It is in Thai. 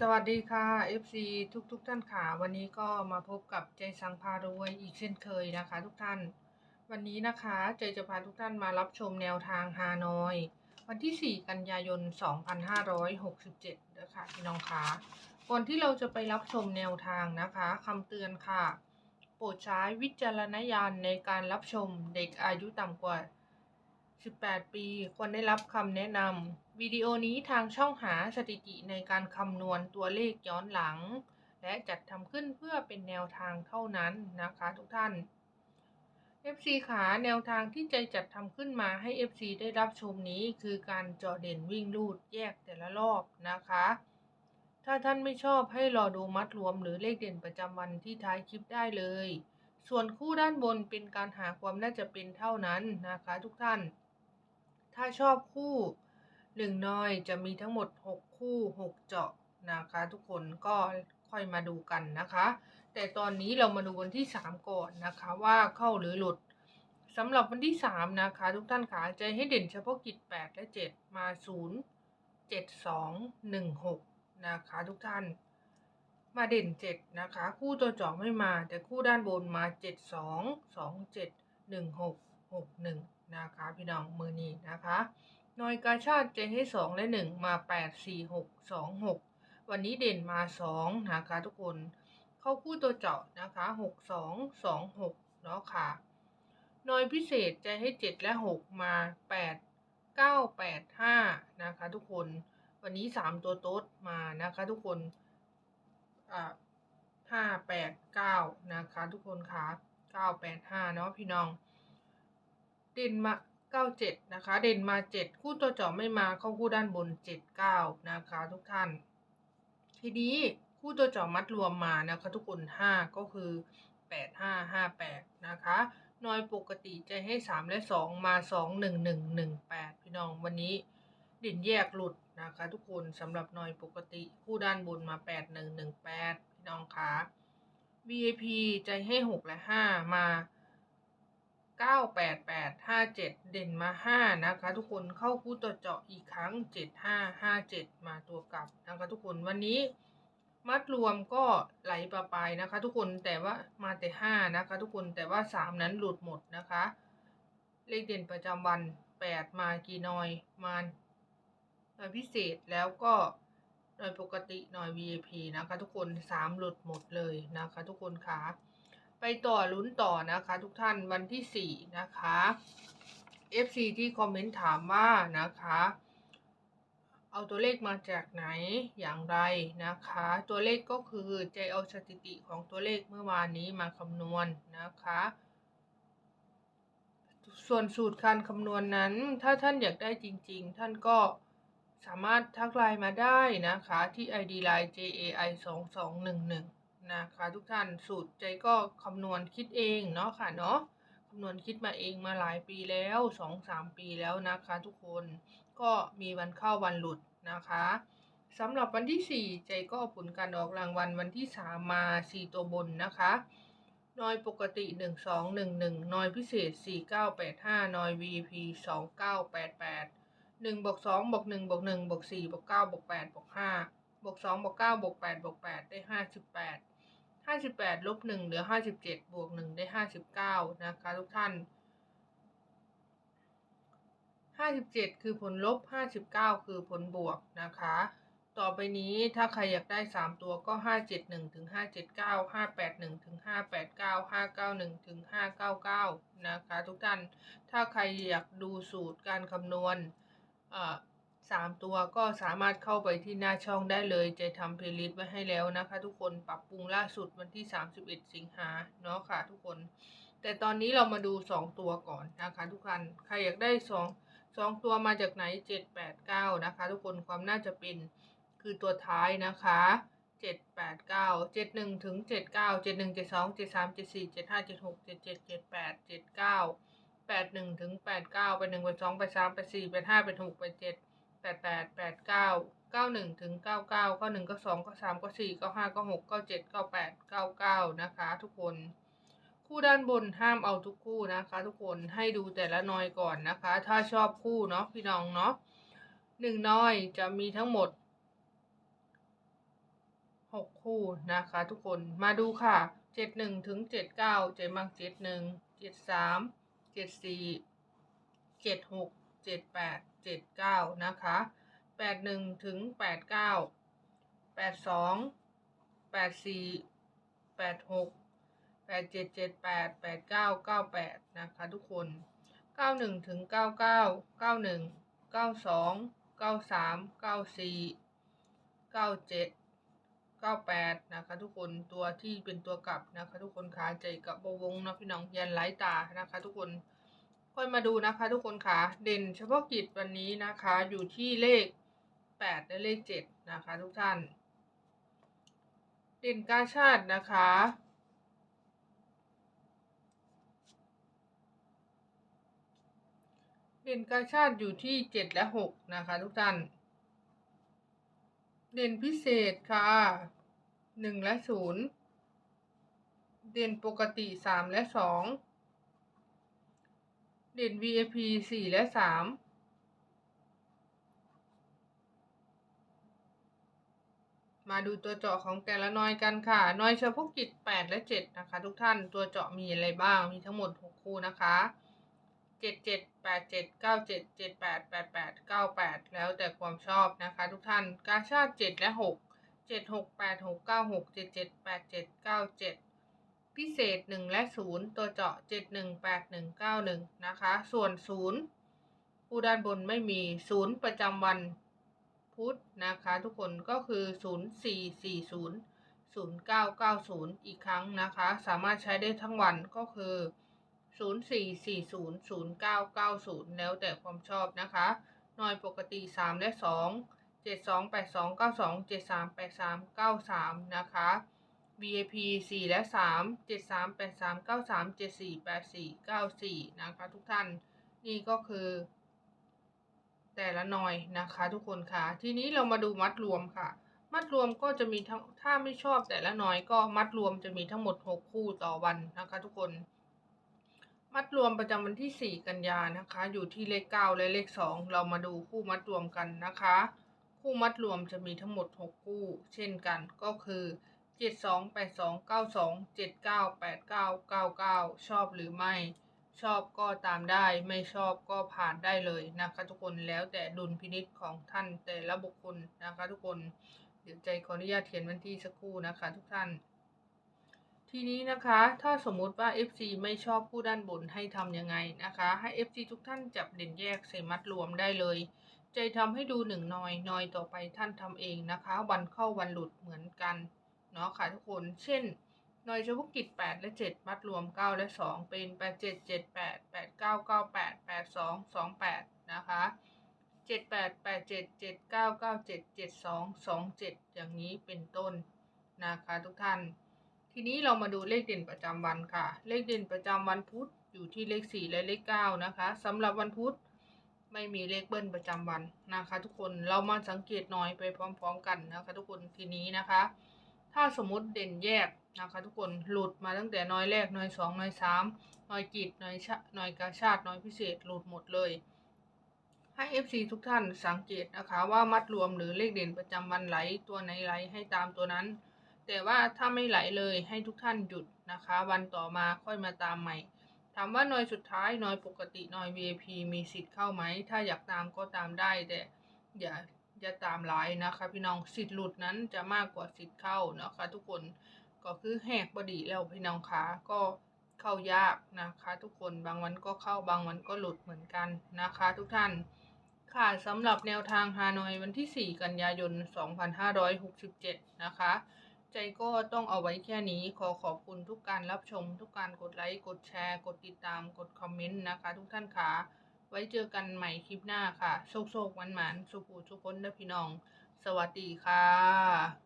สวัสดีค่ะ FC ทุกทุกๆท่านค่ะวันนี้ก็มาพบกับใจสังพารวยอีกเช่นเคยนะคะ ทุกท่าน วันนี้นะคะใจจะพาทุกท่านมารับชมแนวทางฮานอย วันที่ 4 กันยายน 2567นะคะพี่น้องคะก่อนที่เราจะไปรับชมแนวทางนะคะคำเตือนค่ะ โปรดใช้วิจารณญาณในการรับชมเด็กอายุต่ำกว่า 18 ปี ควรได้รับคำแนะนำ วิดีโอนี้ทางช่องหาสถิติในการคำนวณตัวเลขย้อนหลัง และจัดทำขึ้นเพื่อเป็นแนวทางเท่านั้นนะคะทุกท่าน FC ขาแนวทางที่ใจจัดทำขึ้นมาให้ FC ได้รับชมนี้คือการเจาะเด่นวิ่งลูดแยกแต่ละรอบนะคะ ถ้าท่านไม่ชอบให้รอดูมัดรวมหรือเลขเด่นประจำวันที่ท้ายคลิปได้เลย ส่วนคู่ด้านบนเป็นการหาความน่าจะเป็นเท่านั้นนะคะทุกท่าน ถ้าชอบคู่ หนึ่งน้อยจะมีทั้งหมด 6 คู่ 6 เจาะนะคะทุกคนก็ค่อยมาดูกันนะคะ แต่ตอนนี้เรามาดูวันที่ 3 ก่อนนะคะว่าเข้าหรือหลุดสำหรับวันที่ 3 นะคะ ทุกท่านขาใจให้เด่นเฉพาะกิจ 8 และ 7 มา 0 7 2 1 6 นะคะทุกท่าน มาเด่น 7 นะคะ คู่ตัวเจาะไม่มา แต่คู่ด้านบนมา 7 2 2 7 1 6 6 1 นะคะ พี่น้องมือนี้นะคะ น่วยกาชาติเจให้2และ1มา8 4 6 2 6วันนี้เด่นมา2นะคะทุกคน เข้าคู่ตัวเจาะนะคะ6 2 2 6เนาะค่ะน่วยพิเศษจให้7และ6มา8 9 8 5นะคะทุกคน วันนี้3ตัวโต๊ดมานะคะทุกคนอ่าห้าแปดเก้านะคะทุกคนคะเก้าแปดห้าเนาะพี่น้อง เด่นมา เก้าเจ็ดนะคะ เด่นมาเจ็ดคู่ตัวเจาะไม่มาเข้าคู่ด้านบนเจ็ดเก้านะคะ ทุกท่าน ทีนี้คู่ตัวเจาะมัดรวมมานะคะทุกคนห้าก็คือแปดห้าห้าแปดนะคะน้อยปกติจะให้สามและสองมาสองหนึ่งหนึ่งหนึ่งแปดพี่น้องวันนี้ด่นแยกหลุดนะคะทุกคนสำหรับหน่อยปกติคู่ด้านบนมา 8 1 1 8 พี่น้องคะ VIP ใจให้ 6 และ 5 มา 9 8 8 5 7เด่นมา5นะคะ ทุกคนเข้าคู่ตัวเจาะอีกครั้ง7 5 5 7มาตัวกลับนะคะทุกคนวันนี้มัดรวมก็ไหลปลาปายนะคะ ทุกคนแต่ว่ามาแต่5นะคะ ทุกคนแต่ว่า3นั้นหลุดหมดนะคะ เลขเด่นประจำวัน8มากี่หน่อยมาหน่วยพิเศษแล้วก็หน่วยปกติหน่วย VIP นะคะ ทุกคน3หลุดหมดเลยนะคะ ทุกคนค่ะ ไปต่อลุ้นต่อนะคะ ทุกท่านวันที่4นะคะ FC ที่คอมเมนต์ถามว่านะคะ เอาตัวเลขมาจากไหนอย่างไรนะคะ ตัวเลขก็คือใจเอาสถิติของตัวเลขเมื่อวานนี้มาคำนวณนะคะ ส่วนสูตรการคำนวณนนั้น ถ้าท่านอยากได้จริง ๆ ท่านก็สามารถทักไลน์มาได้นะคะ ที่ ID Line JAI 2 2 1 1 นะคะทุกท่านสูตรใจก็คำนวณคิดเองเนาะค่ะเนาะคำนวณคิดมาเองมาหลายปีแล้ว2-3ปีแล้วนะคะทุกคนก็มีวันเข้าวันหลุดนะคะสำหรับวันที่ 4 ใจก็เอาผลการออกรางวัลวันที่ 3 มา 4 ตัวบนนะคะนอยปกติ 1 2 1 1นอยพิเศษ 4 9 8 5นอย VP 2 9 8 8 1บวก2บวก1บวก1บวก4บวก9บวก8บวก5บวก2บวก9บวก8บวก8ได้ 58 58ลบ1เหลือ57บวก1ได้59นะคะทุกท่าน57คือผลลบ59คือผลบวกนะคะ ต่อไปนี้ถ้าใครอยากได้3ตัวก็571ถึง579 581ถึง589 591ถึง599นะคะทุกท่าน ถ้าใครอยากดูสูตรการคำนวณเอ่อสา มตัวก็สามารถเข้าไปที่หน้าช่องได้เลยจะทำเพลย์ลิสต์ไว้ให้แล้วนะคะ ทุกคนปรับปรุงล่าสุดวันที่ 31 สิงหาเนาะค่ะ ทุกคน แต่ตอนนี้เรามาดู 2 ตัวก่อนนะคะ ทุกท่านใครอยากได้ 2 2 ตัวมาจากไหน 7 8 9 นะคะ ทุกคนความน่าจะเป็นคือตัวท้ายนะคะ7 8 9 7 1ถึง7 9 7 1 7 2 7 3 7 4 7 5 7 6 7 7 7 8 7 9แปดหนึ่งถึงแปดเก้าแปดหนึ่ง แปดแปดแปดเก้าเก้าหนึ่งถึงเก้าเก้าเก้าหนึ่งเก้าสองเก้าสามเก้าสี่เก้าห้าเก้าหกเก้าเจ็ดเก้าแปดเก้าเก้านะคะ ทุกคนคู่ด้านบนห้ามเอาทุกคู่นะคะ ทุกคนให้ดูแต่ละน้อยก่อนนะคะ ถ้าชอบคู่เนาะพี่น้องเนาะหนึ่งน้อยจะมีทั้งหมดหกคู่นะคะ ทุกคนมาดูค่ะเจ็ดหนึ่งถึงเจ็ดเก้าเจ็ดมักเจ็ดหนึ่งเจ็ดสามเจ็ดสี่เจ็ดหก เจ็ดแปดเจ็ดเก้านะคะแปดหนึ่งถึงแปดเก้าแปดสองแปดสี่แปดหกแปดเจ็ดเจ็ดแปดแปดเก้าเก้าแปดนะคะ ทุกคนเก้าหนึ่งถึงเก้าเก้าเก้าหนึ่งเก้าสองเก้าสามเก้าสี่เก้าเจ็ด98 นะคะ ทุกคนตัวที่เป็นตัวกลับนะคะ ทุกคนขาใจกับบวงนะพี่น้องยันไหลตานะคะ ทุกคน ค่อยมาดูนะคะทุกคนขาเด่นเฉพาะกิจวันนี้นะคะ อยู่ที่เลข8และเลข7นะคะ ทุกท่าน เด่นกาชาตินะคะเด่นกาชาติอยู่ที่7และ6นะคะทุกท่าน เด่นพิเศษค่ะหนึ่งและศูนย์เด่นปกติสามและสอง เด่น VIP สี่และสามมาดูตัวเจาะของแต่ละนอยกันค่ะ นอยเฉพาะกิจแปดและเจ็ดนะคะ ทุกท่านตัวเจาะมีอะไรบ้าง มีทั้งหมดหกคู่นะคะเจ็ดเจ็ดแปดเจ็ดเก้าเจ็ดเจ็ดแปดแปดแปดเก้าแปดแล้วแต่ความชอบนะคะ ทุกท่านกาชาติเจ็ดและหกเจ็ดหกแปดหกเก้าหกเจ็ดเจ็ดแปดเจ็ดเก้าเจ็ด พิเศษหนึ่งและศูนย์ตัวเจาะเจ็ดหนึ่งแปดหนึ่งเก้าหนึ่งนะคะ ส่วนศูนย์ผู้ด้านบนไม่มีศูนย์ประจำวันพุธนะคะ ทุกคนก็คือศูนย์สี่สี่ศูนย์ศูนย์เก้าเก้าศูนย์อีกครั้งนะคะ สามารถใช้ได้ทั้งวันก็คือศูนย์สี่สี่ศูนย์ศูนย์เก้าเก้าศูนย์แล้วแต่ความชอบนะคะหน่วยปกติสามและสองเจ็ดสองแปดสองเก้าสองเจ็ดสามแปดสามเก้าสามนะคะ VIP สี่และสามเจ็ดสามแปดสามเก้าสามเจ็ดสี่แปดสี่เก้าสี่นะคะทุกท่าน นี่ก็คือ แต่ละหน่อยนะคะทุกคนค่ะ ทีนี้เรามาดูมัดรวมค่ะ มัดรวมก็จะมีทั้งถ้าไม่ชอบแต่ละหน่อยก็มัดรวมจะมีทั้งหมดหกคู่ต่อวันนะคะทุกคน มัดรวมประจำวันที่สี่กันยานะคะ อยู่ที่เลขเก้าและเลขสองเรามาดูคู่มัดรวมกันนะคะ คู่มัดรวมจะมีทั้งหมด 6 คู่ เช่นกันก็คือ7 2 8 2 9 2 7 9 8 9 9 9ชอบหรือไม่ ชอบก็ตามได้ไม่ชอบก็ผ่านได้เลยนะคะทุกคนแล้วแต่ดุลพินิษของท่านแต่ละบุคคลนะคะทุกคนเดี๋ยวใจขออนุญาตเขียนวันที่สักครู่นะคะ ทุกท่าน ทีนี้นะคะถ้าสมมุติว่า FC ไม่ชอบผู้ด้านบนให้ทำยังไงนะคะ ให้ FC ทุกท่านจับเด่นแยกใส่มัดรวมได้เลยใจทำให้ดูหนึ่งนอยนอยต่อไปท่านทำเองนะคะ วันเข้าวันหลุดเหมือนกัน เนาะค่ะทุกคน เช่นหนอยเฉพาะกิจ 8 และ 7 มัดรวม 9 และ 2 เป็น 8 7 7 8 8 9 9 8 8 2 2 8 นะคะ 7 8 8 7 7 9 9 7 7 2 2 7 อย่างนี้เป็นต้นนะคะทุกท่าน ทีนี้เรามาดูเลขเด่นประจำวันค่ะ เลขเด่นประจำวันพุธอยู่ที่เลข 4 และเลข 9 นะคะสำหรับวันพุธไม่มีเลขเบิ้ลประจำวันนะคะ ทุกคน เรามาสังเกตหน่อยไปพร้อม ๆ กันนะคะ ทุกคนทีนี้นะคะ ถ้าสมมติเด่นแยกนะคะทุกคนหลุดมาตั้งแต่น้อยแรกน้อยสองน้อยสามน้อยกีดน้อยชะน้อยกาชาติน้อยพิเศษหลุดหมดเลย ให้ FC ทุกท่านสังเกตนะคะว่ามัดรวมหรือเลขเด่นประจำวันไหลตัวไหนไหลให้ตามตัวนั้น แต่ว่าถ้าไม่ไหลเลยให้ทุกท่านหยุดนะคะ วันต่อมาค่อยมาตามใหม่ถามว่าหน่อยสุดท้ายหน่อยปกติหน่อย VIP มีสิทธิ์เข้าไหม ถ้าอยากตามก็ตามได้แต่อย่า อย่าตามหลายนะคะพี่น้องสิทธิ์หลุดนั้นจะมากกว่าสิทธิ์เข้านะคะ ทุกคนก็คือแหกบดีแล้วพี่น้องขาก็เข้ายากนะคะ ทุกคนบางวันก็เข้าบางวันก็หลุดเหมือนกันนะคะ ทุกท่านค่ะสำหรับแนวทางฮานอยวันที่ 4 กันยายน 2567 นะคะ ใจก็ต้องเอาไว้แค่นี้ขอขอบคุณทุกการรับชม ทุกการกดไลค์ กดแชร์ กดติดตาม กดคอมเมนต์นะคะ ทุกท่านค่ะ ไว้เจอกันใหม่คลิปหน้าค่ะ โชคโชคหวานหวานสุขูทุกคนเด้อพี่น้อง สวัสดีค่ะ